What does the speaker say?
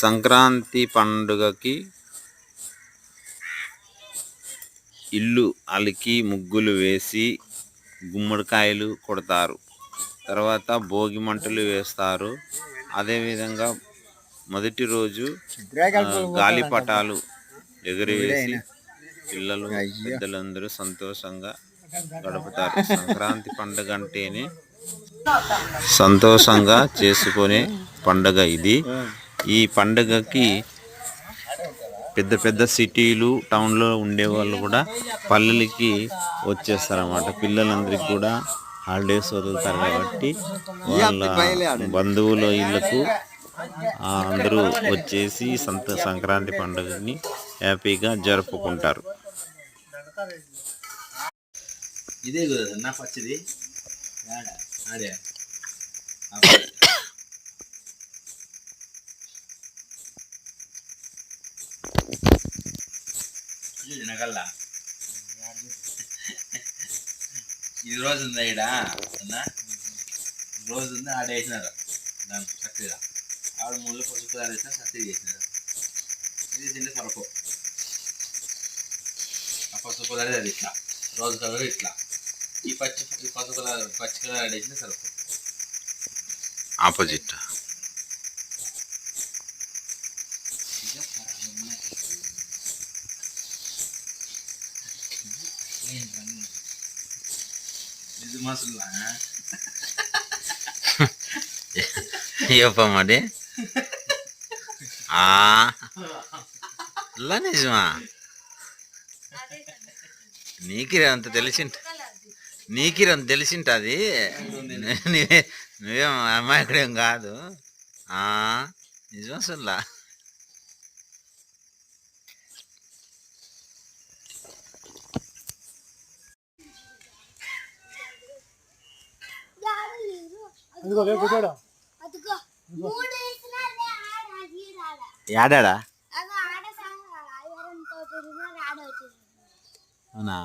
సంక్రాంతి పండుగకి ఇల్లు అలికి ముగ్గులు వేసి గుమ్మడికాయలు కొడతారు. తర్వాత భోగి మంటలు వేస్తారు. అదేవిధంగా మొదటి రోజు గాలిపటాలు ఎగురవేసి పిల్లలు పెద్దలందరూ సంతోషంగా గడుపుతారు. సంక్రాంతి పండుగ అంటేనే సంతోషంగా చేసుకునే పండుగ ఇది. ఈ పండుగకి పెద్ద పెద్ద సిటీలు టౌన్లో ఉండే వాళ్ళు కూడా పల్లెలకి వచ్చేస్తారన్నమాట. పిల్లలందరికీ కూడా హాలిడేస్ వదులుతారు కాబట్టి వాళ్ళ బంధువుల ఇళ్ళకు అందరూ వచ్చేసి సంత సంక్రాంతి పండుగని హ్యాపీగా జరుపుకుంటారు. ఇదే కదా నా పచ్చది ఆడే. ఆడే నగల్లా ఇది రోజు ఉందా ఈడ? అన్నా రోజు ఉంది ఆడ వేసినారు. దాని చక్కగా ఆవిడ ముళ్ళు పసుపు దారి వేసిన చక్కగా చేసినారు ఇది తింటే సరపు ఆ పసుపు కలర్ అది ఇట్లా. రోజు కలర్ ఇట్లా. ఈ పచ్చి ఈ పసుపు కలర్ పచ్చి కలర్ ఆడేసిన సరపు ఆపోజిట్ ఇది మసులా ఏప మరి ఆ అలా నిజమా అంత తెలిసింట నీకిరంత తెలిసింటది. నువ్వే నువ్వేం ఇక్కడేం కాదు. ఆ నిజమా సుల్లా ఆడ అది రాడ యాడాడా? అవునా?